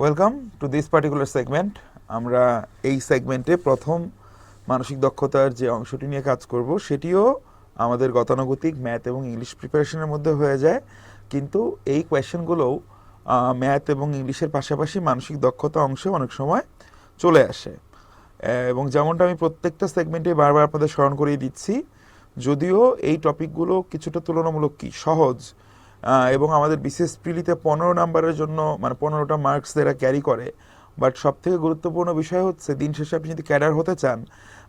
Welcome to this particular segment আমরা এই সেগমেন্টে প্রথম মানসিক দক্ষতার যে অংশটি নিয়ে কাজ করব, সেটিও আমাদের গতানুগতিক ম্যাথ এবং ইংলিশ প্রিপারেশনের মধ্যে হয়ে যায়। কিন্তু এই কোয়েশ্চেনগুলোও ম্যাথ এবং ইংলিশের পাশাপাশি মানসিক দক্ষতা অংশে অনেক সময় চলে আসে। এবং যেমনটা আমি প্রত্যেকটা সেগমেন্টে বারবার আপনাদের স্মরণ করিয়ে দিচ্ছি, যদিও এই টপিকগুলো কিছুটা তুলনামূলক কি সহজ এবং আমাদের বিশেষ প্রিলিতে পনেরো নাম্বারের জন্য মানে পনেরোটা মার্কস এরা ক্যারি করে। বাট সব থেকে গুরুত্বপূর্ণ বিষয় হচ্ছে, দিন শেষে আপনি যদি ক্যাডার হতে চান,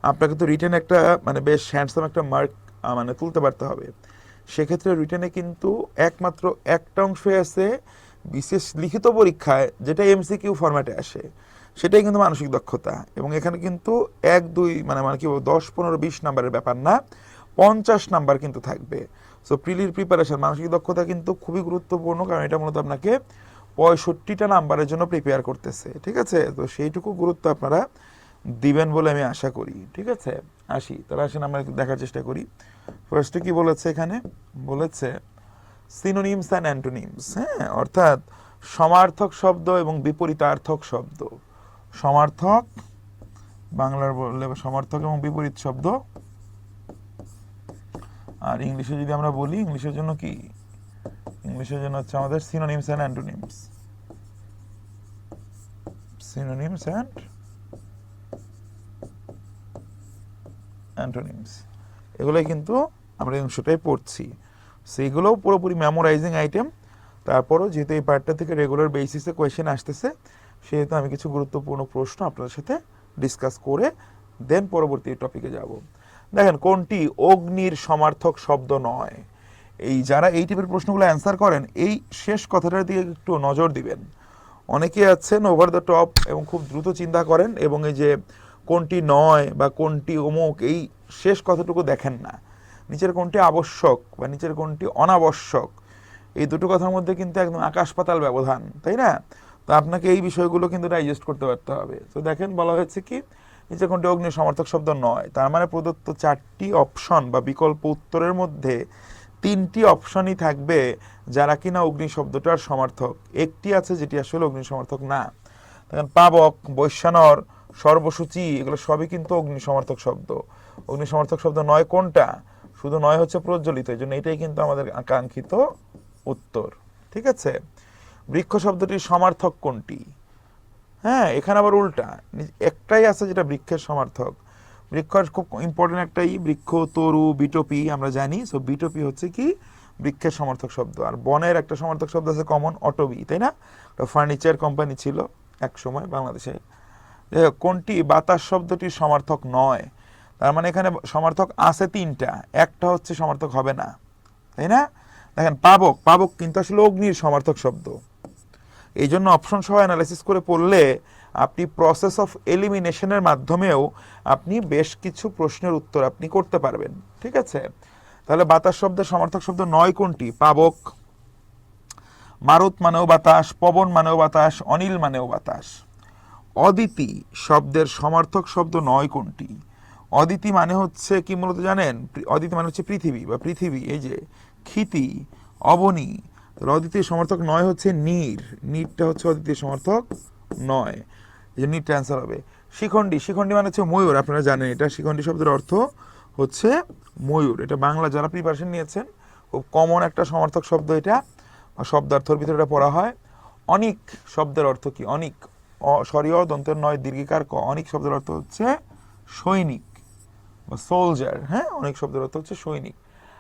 আপনাকে তো রিটেন একটা মানে বেশ হ্যান্ডসাম একটা মার্ক মানে তুলতে পারতে হবে। সেক্ষেত্রে রিটেনে কিন্তু একমাত্র একটা অংশই আছে, বিশেষ লিখিত পরীক্ষায়, যেটা এমসিকিউ ফরম্যাটে আসে। সেটাই কিন্তু মানসিক দক্ষতা। এবং এখানে কিন্তু এক, দুই মানে মানে কি দশ, পনেরো, বিশ নাম্বারের ব্যাপার না, পঞ্চাশ নাম্বার কিন্তু থাকবে। সো প্রিলির প্রিপারেশন মানসিক দক্ষতা কিন্তু খুবই গুরুত্বপূর্ণ, কারণ এটা মূলত আপনাকে পঁয়ষট্টিটা নাম্বারের জন্য প্রিপেয়ার করতেছে, ঠিক আছে? তো সেইটুকু গুরুত্ব আপনারা দিবেন বলে আমি আশা করি, ঠিক আছে? আসি, তাহলে আসেন আমরা দেখার চেষ্টা করি। ফার্স্টে কি বলেছে এখানে? বলেছে সিনোনিমস অ্যান্ড অ্যান্টোনিমস হ্যাঁ? অর্থাৎ সমার্থক শব্দ এবং বিপরীতার্থক শব্দ। সমার্থক, বাংলার বললে সমার্থক এবং বিপরীত শব্দ আর ইংলিশে যদি আমরা বলি, ইংলিশের জন্য কি? ইংলিশের জন্য হচ্ছে আমাদের synonyms and antonyms synonyms and antonyms এগুলোই কিন্তু আমরা অংশটাই পড়ছি। সেইগুলোও পুরোপুরি মেমোরাইজিং আইটেম তারপরও যেহেতু এই পার্টটা থেকে রেগুলার বেসিসে কোয়েশ্চেন আসতেছে, সেহেতু আমি কিছু গুরুত্বপূর্ণ প্রশ্ন আপনাদের সাথে ডিসকাস করে দেন পরবর্তী টপিকে যাব। দেখেন, কোনটি অগ্নির সমার্থক শব্দ নয়? এই যারা এই টাইপের প্রশ্নগুলো অ্যান্সার করেন, এই শেষ কথাটার দিকে একটু নজর দিবেন। অনেকে আছেন ওভার দ্য টপ এবং খুব দ্রুত চিন্তা করেন এবং এই যে কোনটি নয় বা কোনটি অমুক, এই শেষ কথাটুকু দেখেন না। নিচের কোনটি আবশ্যক বা নিচের কোনটি অনাবশ্যক, এই দুটো কথার মধ্যে কিন্তু একদম আকাশ পাতাল ব্যবধান, তাই না? তো আপনাকে এই বিষয়গুলো কিন্তু ডাইজেস্ট করতে পারতে হবে। তো দেখেন, বলা হয়েছে কি নিচে কোনটি? অগ্নি সমর্থক শব্দ নয়। তার মানে প্রদত্ত চারটি অপশন বা বিকল্প উত্তরের মধ্যে তিনটি অপশনই থাকবে যারা কিনা অগ্নি শব্দটার সমর্থক। একটি আছে যেটি আসলে অগ্নি সমর্থক না। দেখেন, পাবক, বৈশ্যানর, সর্বসূচি, এগুলো সবই কিন্তু অগ্নি সমর্থক শব্দ। অগ্নি সমর্থক শব্দ নয় কোনটা? শুধু নয় হচ্ছে প্রজ্বলিত এই জন্য এটাই কিন্তু আমাদের আকাঙ্ক্ষিত উত্তর। ঠিক আছে? বৃক্ষ শব্দটির সমার্থক কোনটি? হ্যাঁ এখানে আবার উল্টা। একটাই আছে যেটা বৃক্ষের সমার্থক। বৃক্ষ খুব ইম্পর্টেন্ট একটাই বৃক্ষ, তরু, বিটোপি আমরা জানি। সো বিটোপি হচ্ছে কি? বৃক্ষের সমর্থক শব্দ। আর বনের একটা সমর্থক শব্দ আছে কমন অটোবি তাই না? ফার্নিচার কোম্পানি ছিল এক সময় বাংলাদেশে কোনটি? বাতাস শব্দটির সমার্থক নয়। তার মানে এখানে সমার্থক আছে তিনটা। একটা হচ্ছে সমার্থক হবে না, তাই না? দেখেন, পাবক। পাবক কিন্তু আসলে অগ্নির সমার্থক শব্দ। এই জন্য অপশন সহ অ্যানালাইসিস করে পড়লে আপনি প্রসেস অফ এলিমিনেশনের মাধ্যমেও আপনি বেশ কিছু প্রশ্নের উত্তর আপনি করতে পারবেন। ঠিক আছে? তাহলে বাতাস শব্দের সমার্থক শব্দ নয় কোনটি? পাবক। মারুত মানেও বাতাস, পবন মানেও বাতাস, অনিল মানেও বাতাস। অদিতি শব্দের সমার্থক শব্দ নয় কোনটি? অদিতি মানে হচ্ছে কি মূলত জানেন? অদিতি মানে হচ্ছে পৃথিবী বা পৃথিবী, এই যে ক্ষিতি, অবনী অদিতির সমর্থক নয় হচ্ছে নীর। নীরটা হচ্ছে অদিতির সমর্থক নয়। এই যে নীরটা অ্যান্সার হবে। শিখণ্ডী। শিখণ্ডী মানে হচ্ছে ময়ূর, আপনারা জানেন এটা। শিখণ্ডী শব্দের অর্থ হচ্ছে ময়ূর। এটা বাংলা যারা প্রিপারেশন নিয়েছেন, খুব কমন একটা সমর্থক শব্দ এটা। শব্দার্থর ভিতরে এটা পড়া হয়। অনিক শব্দের অর্থ কি? অনিক। সরিয় দন্তের নয়, দীর্ঘিকার ক। অনিক শব্দের অর্থ হচ্ছে সৈনিক বা সোলজার হ্যাঁ? অনেক শব্দের অর্থ হচ্ছে সৈনিক।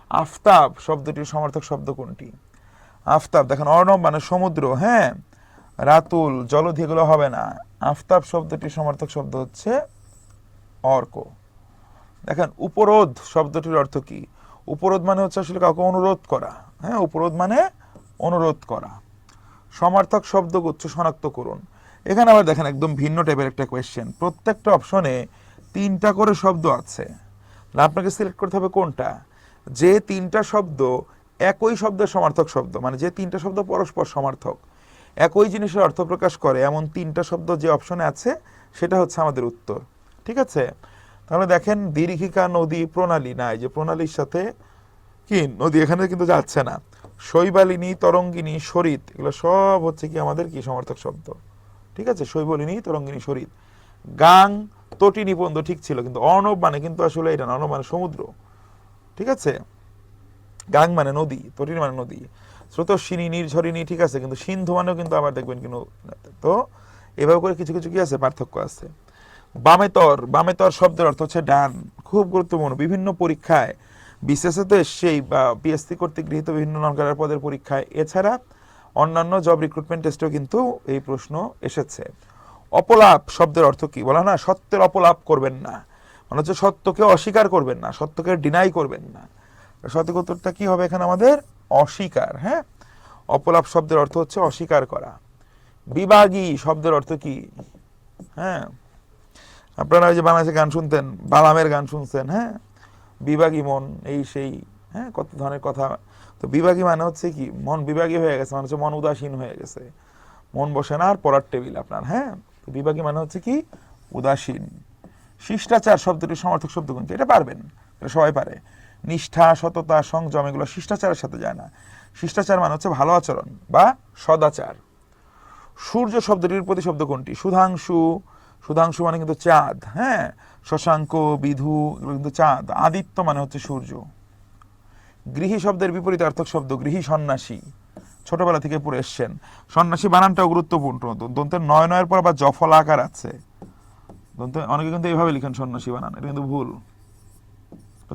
আফতাব শব্দটির সমার্থক শব্দ কোনটি? আফতাব, দেখেন অর্ণব মানে সমুদ্র হ্যাঁ? রাতুল, জলধি এগুলো হবে না। আফতাব শব্দটির সমার্থক শব্দ হচ্ছে অর্ক। দেখেন, উপরোধ শব্দটির অর্থ কি? উপরোধ মানে হচ্ছে আসলে কাউকে অনুরোধ করা হ্যাঁ? উপরোধ মানে অনুরোধ করা। সমার্থক শব্দগুচ্ছ শনাক্ত করুন। এখানে আবার দেখেন একদম ভিন্ন টাইপের একটা কোয়েশ্চেন প্রত্যেকটা অপশনে তিনটা করে শব্দ আছে। আপনাকে সিলেক্ট করতে হবে কোনটা? যে তিনটা শব্দ একই শব্দের সমার্থক শব্দ মানে যে তিনটা শব্দ পরস্পর সমার্থক, একই জিনিসের অর্থ প্রকাশ করে, এমন তিনটা শব্দ যে অপশনে আছে, সেটা হচ্ছে আমাদের উত্তর। ঠিক আছে? তাহলে দেখেন, দীর্ঘিকা নদী প্রণালী না যে প্রণালীর সাথে কি? নদী এখানে কিন্তু যাচ্ছে না। শৈবালিনী, তরঙ্গিনী সরিত এগুলো সব হচ্ছে কি আমাদের কি? সমর্থক শব্দ। ঠিক আছে? শৈবলিনী, তরঙ্গিনী, শরীর। গাং তটি নিবন্ধ ঠিক ছিল, কিন্তু অর্ণব মানে কিন্তু আসলে এটা না, অর্ণব মানে সমুদ্র। ঠিক আছে? গাং মানে নদী তটিনী মানে নদী। স্রোতস্বিনী নির্ঝরিণী ঠিক আছে, কিন্তু সিন্ধু মানেও কিন্তু আবার দেখবেন কিন্তু তো এভাবে করে কিছু কিছু কি আছে? পার্থক্য আছে। বামেতর বামেতর শব্দের অর্থ হচ্ছে ডান। খুব গুরুত্বপূর্ণ। বিভিন্ন পরীক্ষায় বিশেষত সেই, বা পিএসসি কর্তৃক গৃহীত বিভিন্ন ননকালার পদের পরীক্ষায়। এছাড়া অন্যান্য জব রিক্রুটমেন্ট টেস্টেও কিন্তু এই প্রশ্ন এসেছে। অপলাপ শব্দের অর্থ কি? বলা না, সত্যের অপলাপ করবেন না। মানে হচ্ছে সত্যকে অস্বীকার করবেন না, সত্যকে ডিনাই করবেন না। সঠিক উত্তরটা কি হবে এখানে আমাদের? অস্বীকার হ্যাঁ? অপলাপ শব্দের অর্থ হচ্ছে অস্বীকার করা। বিভাগী শব্দের অর্থ কি? হ্যাঁ? আপনারা যে বাংলাদেশে গান শুনতেন বালামের গান শুনছেন হ্যাঁ? বিভাগী মন, এই সেই হ্যাঁ? কত ধরনের কথা। তো বিভাগী মানে হচ্ছে কি? মন বিভাগী হয়ে গেছে মানে হচ্ছে মন উদাসীন হয়ে গেছে। মন বসে না আর পড়ার টেবিল আপনার হ্যাঁ? বিভাগী মানে হচ্ছে কি? উদাসীন। শিষ্টাচার শব্দটির সমর্থক শব্দ কিন্তু এটা পারবেন, এটা সবাই পারে। নিষ্ঠা, সততা, সংযম, এগুলো শিষ্টাচারের সাথে যায় না। শিষ্টাচার মানে হচ্ছে ভালো আচরণ বা সদাচার। সূর্য শব্দটির প্রতিশব্দ কোনটি? সুধাংশু। সুধাংশু মানে কিন্তু চাঁদ হ্যাঁ? শশাঙ্ক, বিধু, এগুলো কিন্তু চাঁদ। আদিত্য মানে হচ্ছে সূর্য। গৃহী শব্দের বিপরীত অর্থক শব্দ, গৃহী সন্ন্যাসী। ছোটবেলা থেকে পড়ে এসছেন। সন্ন্যাসী বানানটাও গুরুত্বপূর্ণ। দন্তের নয় নয়ের পর আবার জফল আকার আছে। দন্তে অনেকে কিন্তু এইভাবে লিখেন সন্ন্যাসী বানান, এটা কিন্তু ভুল।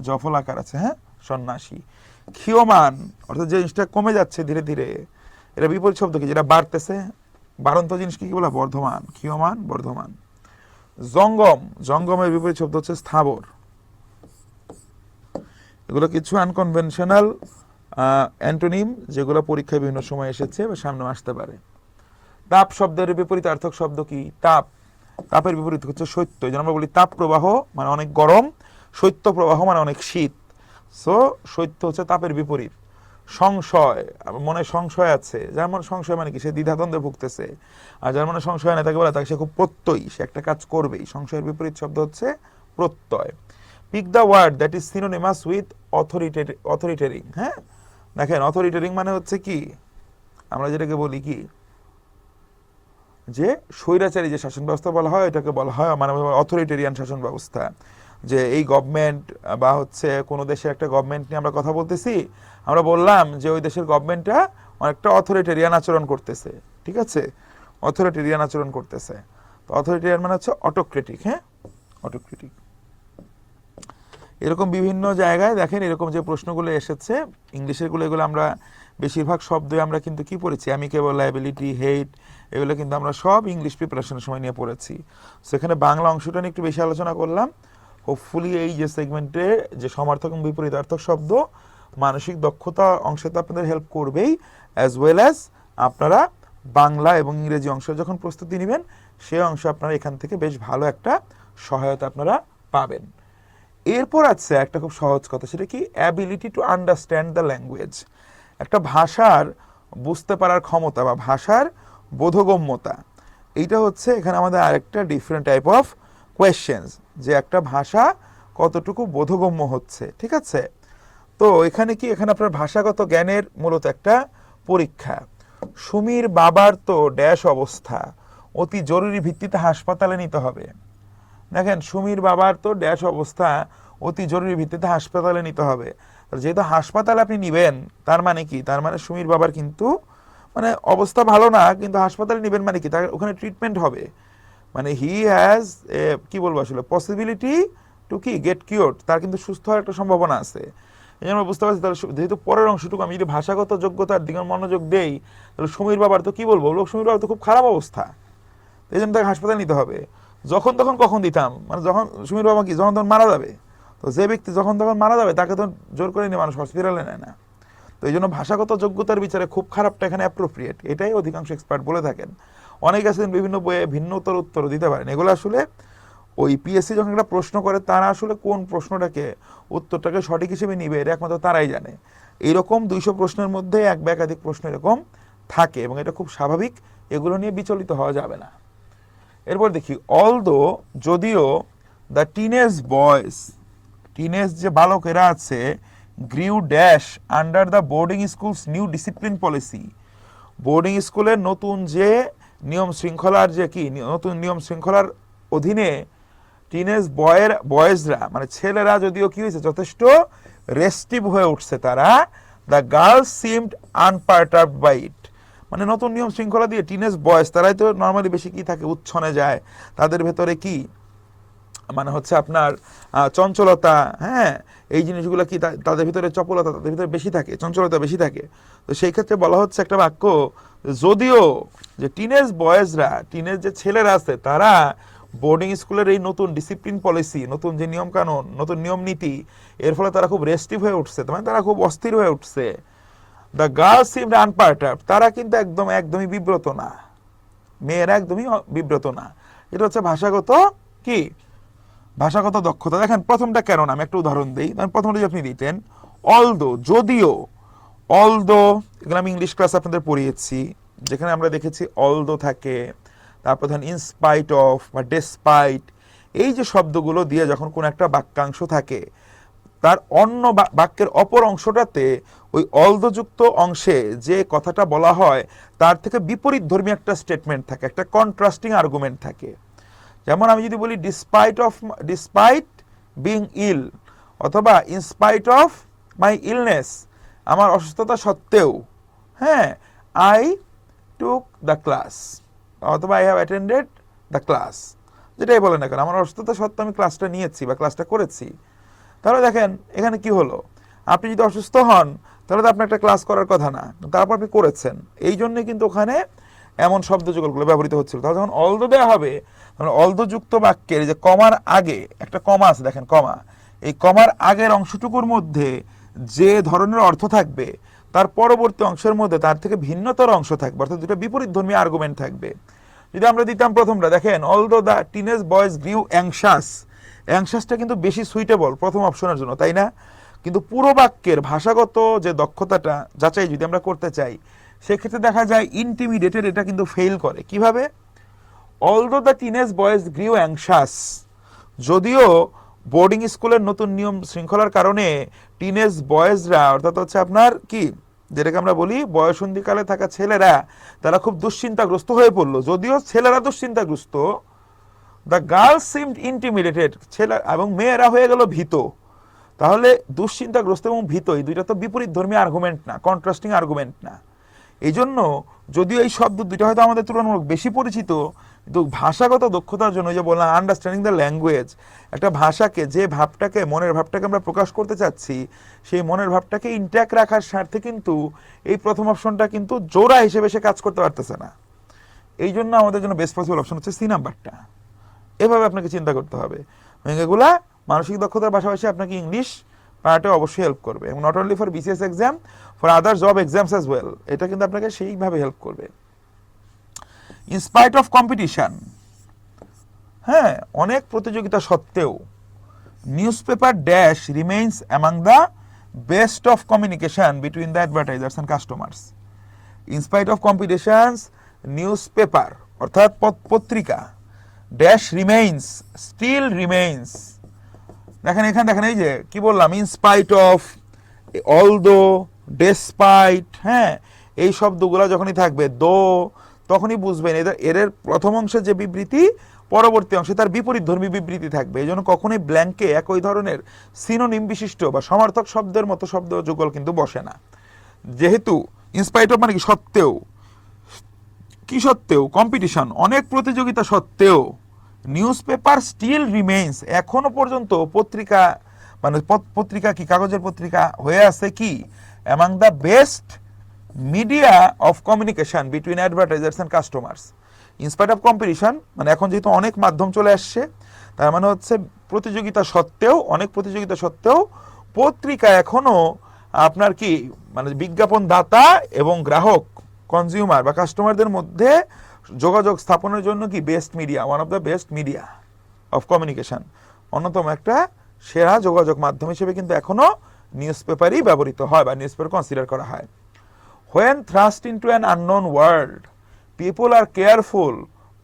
জফল আকার আছে হ্যাঁ? সন্ন্যাসী। ক্ষীয়মান, অর্থাৎ যে জিনিসটা কমে যাচ্ছে ধীরে ধীরে, এটা বিপরীত শব্দ কি? যেটা বাড়তেছে, বাড়ন্ত জিনিস কি বলা? বর্ধমান। ক্ষীয়মান, বর্ধমান। জঙ্গম, জঙ্গমের বিপরীত শব্দ হচ্ছে স্থাবর। এগুলো কিছু আনকনভেনশনাল অ্যান্টোনিম, যেগুলো পরীক্ষায় বিভিন্ন সময় এসেছে বা সামনে আসতে পারে। তাপ শব্দের বিপরীত আর্থক শব্দ কি? তাপ। তাপের বিপরীত হচ্ছে শৈত্য জন্য আমরা বলি তাপ প্রবাহ মানে অনেক গরম। শৈত্য প্রবাহ মানে অনেক শীত। সো শৈত্য হচ্ছে তাপের বিপরীত। সংশয় মনে সংশয় আছে। যার মনে সংশয় মানে কি? সে দ্বিধাদ্বন্দ্বে ভুগতেছে। আর যার মনে সংশয় না তাকে বলা তাকে সে খুব প্রত্যয়ী। সে একটা কাজ করবেই। সংশয়ের বিপরীত শব্দ হচ্ছে প্রত্যয়। Pick the word that is synonymous with authoritarian authoritarian হ্যাঁ? দেখেন অথরিটেরিং মানে হচ্ছে কি? আমরা যেটাকে বলি কি? যে স্বৈরাচারী যে শাসন ব্যবস্থা বলা হয়, এটাকে বলা হয় মানে অথরিটেরিয়ান শাসন ব্যবস্থা। যে এই গভর্নমেন্ট বা হচ্ছে কোনো দেশের একটা গভর্নমেন্ট নিয়ে আমরা কথা বলতেছি, আমরা বললাম যে ওই দেশের গভর্নমেন্টটা অনেকটা অথরিটেরিয়ান আচরণ করতেছে, ঠিক আছে? অথরিটেরিয়ান আচরণ করতেছে। তো অথরিটেরিয়ান মানে হচ্ছে অটোক্রেটিক হ্যাঁ? অটোক্রেটিক এরকম বিভিন্ন জায়গায় দেখেন এরকম যে প্রশ্নগুলো এসেছে, ইংলিশেরগুলো এগুলো আমরা বেশিরভাগ শব্দই আমরা কিন্তু কি পড়েছি? আমি কেবল লাইবিলিটি হেট এগুলো কিন্তু আমরা সব ইংলিশ প্রিপারেশনের সময় নিয়ে পড়েছি। সেখানে বাংলা অংশটা নিয়ে একটু বেশি আলোচনা করলাম। হোপফুলি এই যে সেগমেন্টে যে সমার্থক এবং বিপরীতার্থক শব্দ, মানসিক দক্ষতা অংশে তো আপনাদের হেল্প করবেই অ্যাজ ওয়েল অ্যাজ আপনারা বাংলা এবং ইংরেজি অংশ যখন প্রস্তুতি নেবেন সেই অংশ আপনারা এখান থেকে বেশ ভালো একটা সহায়তা আপনারা পাবেন। এরপর আছে একটা খুব সহজ কথা, সেটা কি? Ability to understand the language একটা ভাষার বুঝতে পারার ক্ষমতা বা ভাষার বোধগম্যতা। এইটা হচ্ছে এখানে আমাদের আরেকটা ডিফারেন্ট টাইপ অফ কোয়েশ্চেন্স যে একটা ভাষা কতটুকু বোধগম্য হচ্ছে, ঠিক আছে? তো এখানে কি, এখানে আপনার ভাষাগত জ্ঞানের মূলত একটা পরীক্ষা। সুমির বাবার তো ড্যাশ অবস্থা, অতি জরুরি ভিত্তিতে হাসপাতালে নিতে হবে। দেখেন, সুমির বাবার তো ড্যাশ অবস্থা, অতি জরুরি ভিত্তিতে হাসপাতালে নিতে হবে। যেহেতু হাসপাতালে আপনি নিবেন, তার মানে কি? তার মানে সুমির বাবার কিন্তু মানে অবস্থা ভালো না, কিন্তু হাসপাতালে নিবেন মানে কি? তার ওখানে ট্রিটমেন্ট হবে। মানে হি হ্যাজ কি বলব আসলে পসিবিলিটি টু কি গেট কিওর তার কিন্তু সুস্থ হওয়ার একটা সম্ভাবনা আছে। এই জন্য বুঝতে পারছি, তাহলে যেহেতু পরের অংশটুকু আমি যদি ভাষাগত যোগ্যতার দিকে মনোযোগ দেই, তাহলে সমীর বাবার তো কি বলব লোক সমীর বাবার তো খুব খারাপ অবস্থা। এই জন্য তাকে হাসপাতালে নিতে হবে। যখন তখন কখন দিতাম? মানে যখন, সুমির বাবা কি, যখন তখন মারা যাবে? তো যে ব্যক্তি যখন তখন মারা যাবে, তাকে তো জোর করে নিয়ে মানুষ হসপিটালে নেয় না। তো এই জন্য ভাষাগত যোগ্যতার বিচারে খুব খারাপটা এখানে অ্যাপ্রোপ্রিয়েট এটাই অধিকাংশ এক্সপার্ট বলে থাকেন। অনেকে আছেন বিভিন্ন বইয়ে ভিন্নতর উত্তর দিতে পারেন। এগুলো আসলে ওই পিএসসি যখন একটা প্রশ্ন করে, তারা আসলে কোন প্রশ্নটাকে, উত্তরটাকে সঠিক হিসেবে নিবে, এটা একমাত্র তারাই জানে। এইরকম দুইশো প্রশ্নের মধ্যে এক বা একাধিক প্রশ্ন এরকম থাকে এবং এটা খুব স্বাভাবিক, এগুলো নিয়ে বিচলিত হওয়া যাবে না। এরপর দেখি অলদো যদিও দ্য টিনেজ বয়েস টিনেজ যে বালকেরা আছে grew dash under the boarding schools new discipline policy boarding স্কুলের নতুন যে নিয়ম শৃঙ্খলার যে কি নতুন নিয়ম শৃঙ্খলার অধীনে টিনেজ বয়ের বয়েজরা মানে ছেলেরা যদিও কি হয়েছে, যথেষ্ট রেস্টিভ হয়ে উঠছে তারা the girls seemed unperturbed by it মানে নতুন নিয়ম শৃঙ্খলা দিয়ে টিনেজ বয়েজ তারাই তো নর্মালি বেশি কি থাকে, উচ্ছনে যায়। তাদের ভেতরে কি? মানে হচ্ছে আপনার চঞ্চলতা হ্যাঁ এই জিনিসগুলো কি তাদের ভিতরে চপলতা তাদের ভিতরে বেশি থাকে, চঞ্চলতা বেশি থাকে। তো সেই ক্ষেত্রে বলা হচ্ছে একটা বাক্য, যদিও যে টিনেজ বয়েজরা টিনেজ যে ছেলেরা আছে, তারা বোর্ডিং স্কুলের এই নতুন ডিসিপ্লিন পলিসি নতুন যে নিয়ম কানুন নতুন নিয়ম নীতি এর ফলে তারা খুব রেস্টিভ হয়ে উঠছে মানে তারা খুব অস্থির হয়ে উঠছে। দ্য গার্লস সিম আনপার্টার তারা কিন্তু একদম, একদমই বিব্রত না। মেয়েরা একদমই বিব্রত না। এটা হচ্ছে ভাষাগত কি? ভাষাগত দক্ষতা। দেখেন, প্রথমটা কেন না? আমি একটা উদাহরণ দিই। ধরেন, প্রথমটা যদি আপনি দিতেন, অলদো, যদিও, অলদো এগুলো আমি ইংলিশ ক্লাস আপনাদের পড়িয়েছি, যেখানে আমরা দেখেছি অলদো থাকে, তারপর ধরেন ইনস্পাইট অফ বা ডেসপাইট এই যে শব্দগুলো দিয়ে যখন কোনো একটা বাক্যাংশ থাকে, তার অন্য বাক্যের অপর অংশটাতে ওই অলদযুক্ত অংশে যে কথাটা বলা হয়, তার থেকে বিপরীত ধর্মী একটা স্টেটমেন্ট থাকে, একটা কন্ট্রাস্টিং আর্গুমেন্ট থাকে। যেমন আমি যদি বলি despite of despite being ill অথবা in spite of my illness আমার অসুস্থতা সত্ত্বেও হ্যাঁ আই টুক দ্য ক্লাস অথবা I have attended the class যেটাই বলে না কেন, আমার অসুস্থতা সত্ত্বেও আমি ক্লাসটা নিয়েছি বা ক্লাসটা করেছি। তাহলে দেখেন, এখানে কি হলো? আপনি যদি অসুস্থ হন, তাহলে তো আপনার একটা ক্লাস করার কথা না, তারপর আপনি করেছেন। এই জন্যে কিন্তু ওখানে এমন শব্দ যুগলগুলো ব্যবহৃত হচ্ছিল। তাহলে যখন অলদ দেওয়া হবে তখন অলদযুক্ত বাক্যের যে কমার আগে একটা কমা আছে, দেখেন, কমা। এই কমার আগের অংশটুকুর মধ্যে যে ধরনের অর্থ থাকবে, তার পরবর্তী অংশের মধ্যে তার থেকে ভিন্নতর অংশ থাকবে, অর্থাৎ দুটো বিপরীত ধর্মী আর্গুমেন্ট থাকবে। যদি আমরা দিতাম প্রথমটা, দেখেন, although the teenage boys grew anxious অ্যাংশাসটা কিন্তু বেশি সুইটেবল প্রথম অপশনের জন্য, তাই না? কিন্তু পুরো বাক্যের ভাষাগত যে দক্ষতাটা যাচাই যদি আমরা করতে চাই সেক্ষেত্রে দেখা যায় ইন্টিমিডিয়েটেড এটা কিন্তু ফেল করে। কীভাবে? Although the teenage boys grew anxious যদিও বোর্ডিং স্কুলের নতুন নিয়ম শৃঙ্খলার কারণে টিনেজ বয়েজরা অর্থাৎ হচ্ছে আপনার কি, যেটাকে আমরা বলি বয়সন্ধিকালে থাকা ছেলেরা, তারা খুব দুশ্চিন্তাগ্রস্ত হয়ে পড়ল। যদিও ছেলেরা দুশ্চিন্তাগ্রস্ত দ্য গার্লস সিমড ইন্টিমিডিয়েটেড ছেলে এবং মেয়েরা হয়ে গেল ভীত। তাহলে দুশ্চিন্তাগ্রস্ত এবং ভীত, এই দুইটা তো বিপরীত ধর্মী আর্গুমেন্ট না কন্ট্রাস্টিং আর্গুমেন্ট না। এই জন্য যদিও এই শব্দ দুইটা হয়তো আমাদের তুলনামূলক বেশি পরিচিত, কিন্তু ভাষাগত দক্ষতার জন্য যে বললাম আন্ডারস্ট্যান্ডিং দ্য ল্যাঙ্গুয়েজ একটা ভাষাকে, যে ভাবটাকে, মনের ভাবটাকে আমরা প্রকাশ করতে চাচ্ছি, সেই মনের ভাবটাকে ইন্ট্যাক্ট রাখার স্বার্থে কিন্তু এই প্রথম অপশনটা কিন্তু জোড়া হিসেবে সে কাজ করতে পারতেছে না। এই জন্য আমাদের জন্য বেস্ট পসিবল অপশন হচ্ছে সি নাম্বারটা। এভাবে আপনাকে চিন্তা করতে হবে। এগুলা মানসিক দক্ষতার পাশাপাশি আপনাকে ইংলিশ পার্টে অবশ্যই হেল্প করবে। এবং not only for BCS exam for other job exams as well এটা কিন্তু আপনাকে সেইভাবে হেল্প করবে। ইনস্পাইট অফ কম্পিটিশন হ্যাঁ অনেক প্রতিযোগিতা সত্ত্বেও news paper dash remains among the best of communication between the advertisers and customers in spite of competitions news paper অর্থাৎ পত- পত্রিকা ড্যাশ রিমেইনস স্টিল রিমেইনস দেখেন, এখানে দেখেন, এই যে কি বললাম? In spite of although despite হ্যাঁ এই শব্দগুলো যখনই থাকবে দো তখনই বুঝবেন। এদের এর প্রথম অংশে যে বিবৃতি, পরবর্তী অংশে তার বিপরীত ধর্মী বিবৃতি থাকবে। এই জন্য কখনোই ব্ল্যাঙ্কে একই ধরনের সিনোনিম বিশিষ্ট বা সমার্থক শব্দের মতো শব্দ যুগল কিন্তু বসে না। যেহেতু ইনস্পাইট অফ মানে কি সত্ত্বেও কি সত্ত্বেও কম্পিটিশন অনেক প্রতিযোগিতা সত্ত্বেও নিউজ পেপার স্টিল রিমেইনস এখনও পর্যন্ত পত্রিকা মানে পত- পত্রিকা কি, কাগজের পত্রিকা হয়ে আছে কি? Among the best media of communication between advertisers and customers in spite of competition মানে এখন যেহেতু অনেক মাধ্যম চলে আসছে, তার মানে হচ্ছে প্রতিযোগিতা সত্ত্বেও, অনেক প্রতিযোগিতা সত্ত্বেও পত্রিকা এখনও আপনার কি মানে বিজ্ঞাপন দাতা এবং গ্রাহক কনজিউমার বা কাস্টমারদের মধ্যে যোগাযোগ স্থাপনের জন্য কি best media one of the best media of communication অন্যতম একটা সেরা যোগাযোগ মাধ্যম হিসেবে কিন্তু এখনও নিউজ পেপারই ব্যবহৃত হয় বা নিউজ পেপার কনসিডার করা হয়। When thrust into an unknown world, people are careful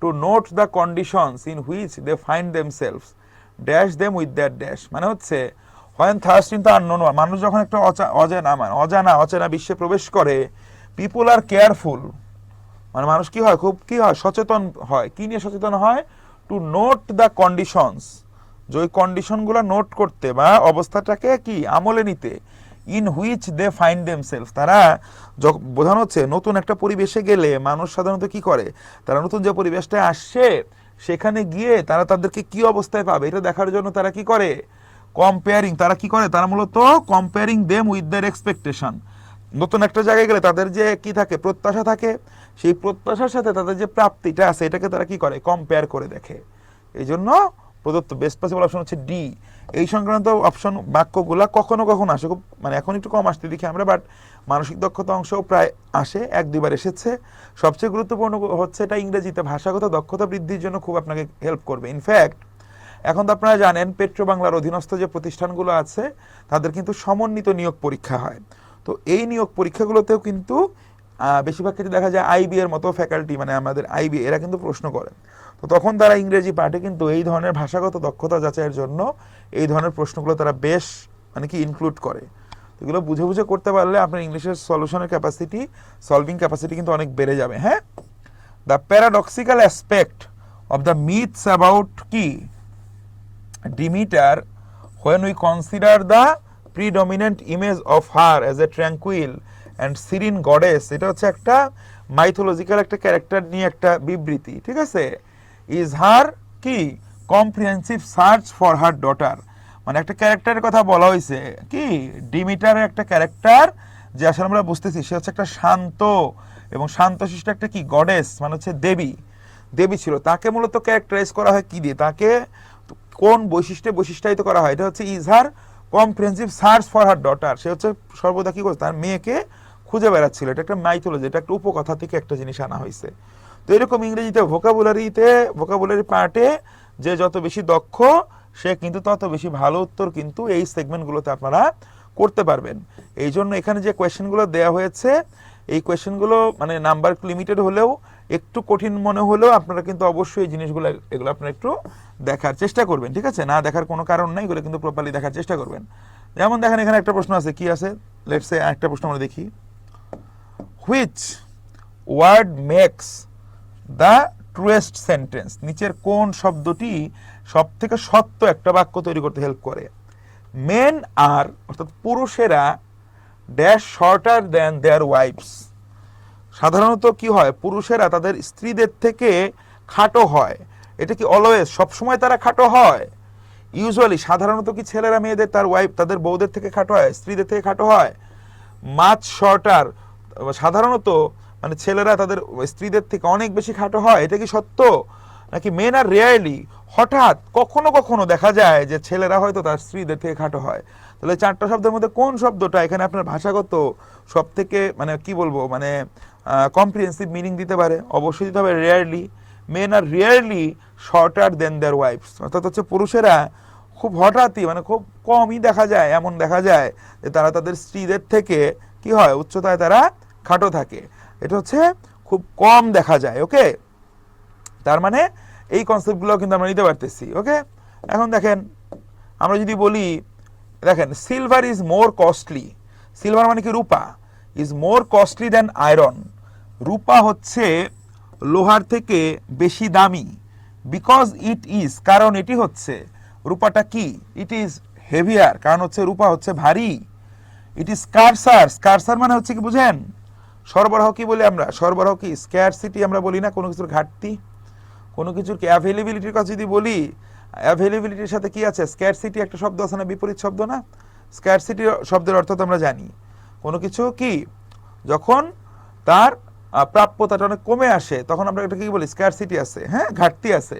to note the conditions in which they find themselves, dash them with that dash মানে হচ্ছে when thrust into unknown world, মানুষ যখন একটা অজানা মানে অজানা অচেনা বিশ্বে প্রবেশ করে পিপুল আর কেয়ারফুল মানে মানুষ কি হয়? খুব কি হয়? সচেতন হয়। কি নিয়ে সচেতন হয়? টু নোট দ্য কন্ডিশনস যে ওই কন্ডিশনগুলো নোট করতে বা অবস্থাটাকে কি? আমলে নিতে। In which they find them self তারা বোঝানো হচ্ছে নতুন একটা পরিবেশে গেলে মানুষ সাধারণত কি করে? তারা নতুন যে পরিবেশটা আসছে, সেখানে গিয়ে তারা তাদেরকে কি অবস্থায় পাবে? এটা দেখার জন্য তারা কি করে? কম্পেয়ারিং তারা কি করে? তারা মূলত comparing them with their expectation নতুন একটা জায়গায় গেলে তাদের যে কি থাকে? প্রত্যাশা থাকে। সেই প্রত্যাশার সাথে তাদের যে প্রাপ্তিটা আছে, এটাকে তারা কি করে? কম্পেয়ার করে দেখে। এই জন্য প্রদত্ত বেস্ট পসিবল অপশন হচ্ছে ডি এই সংক্রান্ত অপশন বাক্যগুলা কখনো কখনো আসে, খুব মানে এখন একটু কম আসতে দেখি আমরা বাট মানসিক দক্ষতা অংশও প্রায় আসে, এক দুইবার এসেছে। সবচেয়ে গুরুত্বপূর্ণ হচ্ছে এটা ইংরেজিতে, ভাষাগত দক্ষতা বৃদ্ধির জন্য খুব আপনাকে হেল্প করবে। ইনফ্যাক্ট এখন তো আপনারা জানেন পেট্রো বাংলার অধীনস্থ যে প্রতিষ্ঠানগুলো আছে, তাদের কিন্তু সমন্বিত নিয়োগ পরীক্ষা হয়। তো এই নিয়োগ পরীক্ষাগুলোতেও কিন্তু বেশিরভাগ ক্ষেত্রে দেখা যায় আইবি এর মতো ফ্যাকাল্টি মানে আমাদের আইবি এরা কিন্তু প্রশ্ন করে। তো তখন তারা ইংরেজি পাঠে কিন্তু এই ধরনের ভাষাগত দক্ষতা যাচাইয়ের জন্য এই ধরনের প্রশ্নগুলো তারা বেশ মানে কি ইনক্লুড করে। এগুলো বুঝে বুঝে করতে পারলে আপনার ইংলিশের সলিউশনের ক্যাপাসিটি সলভিং ক্যাপাসিটি কিন্তু অনেক বেড়ে যাবে হ্যাঁ? The paradoxical aspect of the myths about কি? Demeter when we consider the predominant image of her as a tranquil and serene goddess, এটা হচ্ছে একটা মাইথোলজিক্যাল একটা ক্যারেক্টার নিয়ে একটা বিবৃতি, ঠিক আছে? ইজ হার কি? Comprehensive search for her daughter মানে একটা ক্যারেক্টারের কথা বলা হয়েছে। কি? ডিমিটারের একটা ক্যারেক্টার যে আসলে আমরা বুঝতেছি, সে হচ্ছে একটা শান্ত এবং শান্তশিষ্ট একটা কি? গডেস মানে হচ্ছে দেবী। দেবী ছিল। তাকে মূলত ক্যারেক্টারাইজ করা হয় কি দিয়ে? তাকে কোন বৈশিষ্ট্যে বৈশিষ্ট্যায়িত করা হয়? এটা হচ্ছে is her comprehensive search for her daughter সে হচ্ছে সর্বদা কি করছে? তার মেয়েকে খুঁজে বেড়াচ্ছিল। এটা একটা মাইথোলজি এটা একটা উপকথা থেকে একটা জিনিস আনা হয়েছে। তো এরকম ইংরেজিতে ভোকাবুলারিতে ভোকাবুলারি পার্টে যে যত বেশি দক্ষ, সে কিন্তু তত বেশি ভালো উত্তর কিন্তু এই সেগমেন্টগুলোতে আপনারা করতে পারবেন। এই জন্য এখানে যে কোয়েশ্চেনগুলো দেওয়া হয়েছে, এই কোয়েশ্চেনগুলো মানে নাম্বার লিমিটেড হলেও একটু কঠিন মনে হলেও আপনারা কিন্তু অবশ্যই এই জিনিসগুলো, এগুলো আপনারা একটু দেখার চেষ্টা করবেন, ঠিক আছে? না দেখার কোনো কারণ নাই, এগুলো কিন্তু প্রপারলি দেখার চেষ্টা করবেন। যেমন দেখেন এখানে একটা প্রশ্ন আছে, কি আছে? লেটসে একটা প্রশ্ন আমরা দেখি। Which word makes the truest sentence নিচের কোন শব্দটি সব থেকে সত্য একটা বাক্য তৈরি করতে হেল্প করে? মেন আর অর্থাৎ পুরুষেরা dash shorter than their wives সাধারণত কি হয়? পুরুষেরা তাদের স্ত্রীদের থেকে খাটো হয়। এটা কি অলওয়েজ সবসময় তারা খাটো হয়? ইউজুয়ালি সাধারণত কি ছেলেরা মেয়েদের তার ওয়াইফ তাদের বউদের থেকে খাটো হয়? স্ত্রীদের থেকে খাটো হয়? মাছ শর্টার সাধারণত মানে ছেলেরা তাদের স্ত্রীদের থেকে অনেক বেশি খাটো হয়, এটা কি সত্য? নাকি মেন আর রেয়ারলি হঠাৎ কখনো কখনো দেখা যায় যে ছেলেরা হয়তো তার স্ত্রীদের থেকে খাটো হয়? তাহলে চারটা শব্দের মধ্যে কোন শব্দটা এখানে আপনার ভাষাগত সব থেকে মানে কি বলব মানে কম্প্রিহেন্সিভ মিনিং দিতে পারে? অবশ্যই দিতে হবে rarely men R rarely shorter than their wives অর্থাৎ হচ্ছে পুরুষেরা খুব হঠাৎই মানে খুব কমই দেখা যায়, এমন দেখা যায় যে তারা তাদের স্ত্রীদের থেকে কি হয়? উচ্চতায় তারা খাটো থাকে। এটা হচ্ছে খুব কম দেখা যায়, ওকে? তার মানে এই কনসেপ্টগুলো কিন্তু আমরা নিতে পারতেছি, ওকে? এখন দেখেন, আমরা যদি বলি, দেখেন silver is more costly silver মানে কি? রূপা। Is more costly than iron রূপা হচ্ছে লোহার থেকে বেশি দামি। বিকজ ইট ইজ কারণ এটি হচ্ছে, রূপাটা কি? ইট ইজ হেভিয়ার কারণ হচ্ছে রূপা হচ্ছে ভারী। ইট ইজ স্কারসার স্কারসার মানে হচ্ছে কি বুঝেন? সরবরাহ কি বলি আমরা? সরবরাহ কি? স্ক্যারসিটি আমরা বলি না, কোনো কিছুর ঘাটতি। কোনো কিছুর কি অ্যাভেলেবিলিটির কথা যদি বলি অ্যাভেলেবিলিটির সাথে কি আছে? স্ক্যারসিটি একটা শব্দ আছে না? বিপরীত শব্দ না? স্ক্যারসিটি শব্দের অর্থ তো আমরা জানি। কোনো কিছু কি? যখন তার প্রাপ্যতাটা অনেক কমে আসে, তখন আমরা এটা কি বলি? স্ক্যারসিটি আছে। হ্যাঁ ঘাটতি আছে।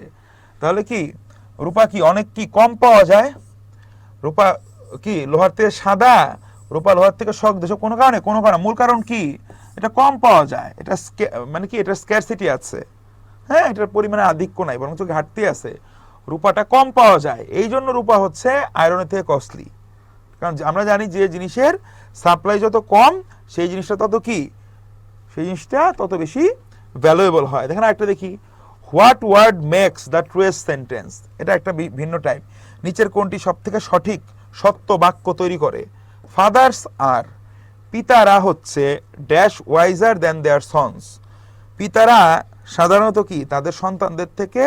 তাহলে কি? রূপা কি অনেক কি কম পাওয়া যায়? রূপা কি? লোহার থেকে সাদা? রূপা হওয়ার থেকে শখ দেশ কোনো কারণে কোনো কারণে। মূল কারণ কি? এটা কম পাওয়া যায়। এটা মানে কি? এটা স্ক্যারসিটি আছে। হ্যাঁ এটার পরিমাণে আধিক্য নাই, বরং ঘাটতি আছে। রূপাটা কম পাওয়া যায়। এই জন্য রূপা হচ্ছে আয়রনের থেকে কস্টলি কারণ আমরা জানি যে জিনিসের সাপ্লাই যত কম, সেই জিনিসটা তত কি? সেই জিনিসটা তত বেশি ভ্যালুয়েবল হয়। দেখেন একটা দেখি। What word makes the truest sentence এটা একটা ভিন্ন টাইপ নিচের কোনটি সব থেকে সঠিক সত্য বাক্য তৈরি করে? ফাদার্স আর পিতারা হচ্ছে dash wiser than their sons. পিতারা সাধারণত কি? তাদের সন্তানদের থেকে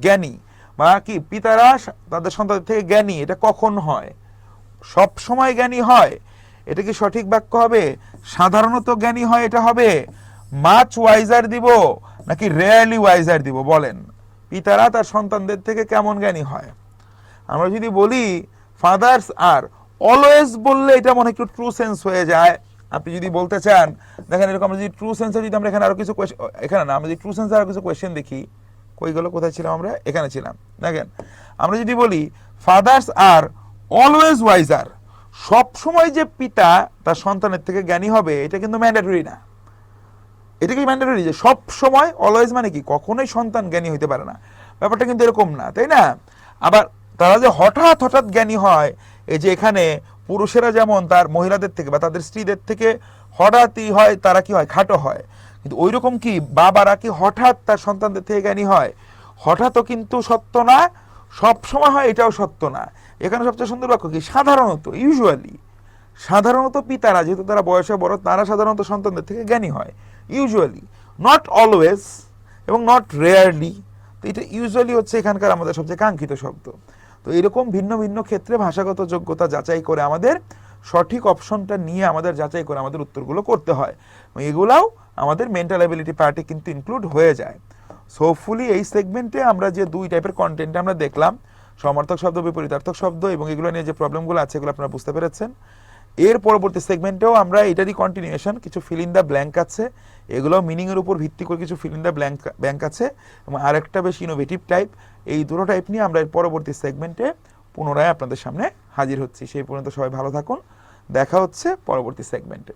জ্ঞানী। বা কি? পিতারা তাদের সন্তানদের থেকে জ্ঞানী। এটা কখন হয়? সব সময় জ্ঞানী হয়। এটা কি সঠিক বাক্য হবে? সাধারণত জ্ঞানী হয় এটা হবে মাছ ওয়াইজার দিব নাকি রেয়ারলি ওয়াইজার দিব? বলেন। পিতারা তার সন্তানদের থেকে কেমন জ্ঞানী হয়? আমরা যদি বলি ফাদার্স আর অলওয়েজ বললে এটা মনে একটু ট্রু সেন্স হয়ে যায়। আপনি যদি বলতে চান, দেখেন এরকম যদি ট্রু সেন্সে যদি আমরা এখানে আরও কিছু এখানে না, আমরা যদি ট্রু সেন্সে আরও কিছু কোয়েশ্চেন দেখি, কই কোথায় ছিলাম আমরা? এখানে ছিলাম। দেখেন, আমরা যদি বলি ফাদার্স আর অলওয়েজ ওয়াইজার সব সময় যে পিতা তার সন্তানের থেকে জ্ঞানী হবে, এটা কিন্তু ম্যান্ডেটরি না। এটা কি ম্যান্ডেটরি যে সব সময় অলওয়েজ মানে কি? কখনোই সন্তান জ্ঞানী হইতে পারে না। ব্যাপারটা কিন্তু এরকম না, তাই না? আবার তারা যে হঠাৎ হঠাৎ জ্ঞানী হয় এই যে এখানে পুরুষেরা যেমন তার মহিলাদের থেকে বা তাদের স্ত্রীদের থেকে হঠাৎই হয়, তারা কি হয়? খাটো হয়। কিন্তু ওই রকম কি বাবারা কি হঠাৎ তার সন্তানদের থেকে জ্ঞানী হয়? হঠাৎও কিন্তু সত্য না সব সময় হয় এটাও সত্য না। এখানে সবচেয়ে সুন্দর বাক্য কি? সাধারণত ইউজুয়ালি সাধারণত পিতারা, যেহেতু তারা বয়সে বড়, তারা সাধারণত সন্তানদের থেকে জ্ঞানী হয়। ইউজুয়ালি নট অলওয়েজ এবং নট রেয়ারলি তো এটা ইউজুয়ালি হচ্ছে এখানকার আমাদের সবচেয়ে কাঙ্ক্ষিত শব্দ। তো এরকম ভিন্ন ভিন্ন ক্ষেত্রে ভাষাগত যোগ্যতা যাচাই করে আমাদের সঠিক অপশনটা নিয়ে আমাদের যাচাই করে আমাদের উত্তরগুলো করতে হয়। এগুলাও আমাদের মেন্টাল অ্যাবিলিটি পার্টে কিন্তু ইনক্লুড হয়ে যায়। সো ফুলি এই সেগমেন্টে আমরা যে দুই টাইপের কন্টেন্ট আমরা দেখলাম, সমার্থক শব্দ, বিপরীতার্থক শব্দ এবং এগুলো নিয়ে যে প্রবলেমগুলো আছে, এগুলো আপনারা বুঝতে পেরেছেন। এর পরবর্তী সেগমেন্টেও আমরা এটারই কন্টিনিউশন কিছু ফিল ইন দ্য ব্ল্যাঙ্ক আছে। এগুলো মিনিংয়ের উপর ভিত্তি করে কিছু fill in the blank bank আছে। এবং আরেকটা বেশ ইনোভেটিভ টাইপ এই দুটো টাইপ নিয়ে আমরা এর পরবর্তী সেগমেন্টে পুনরায় আপনাদের সামনে হাজির হচ্ছি। সেই পর্যন্ত সবাই ভালো থাকুন। দেখা হচ্ছে পরবর্তী সেগমেন্টে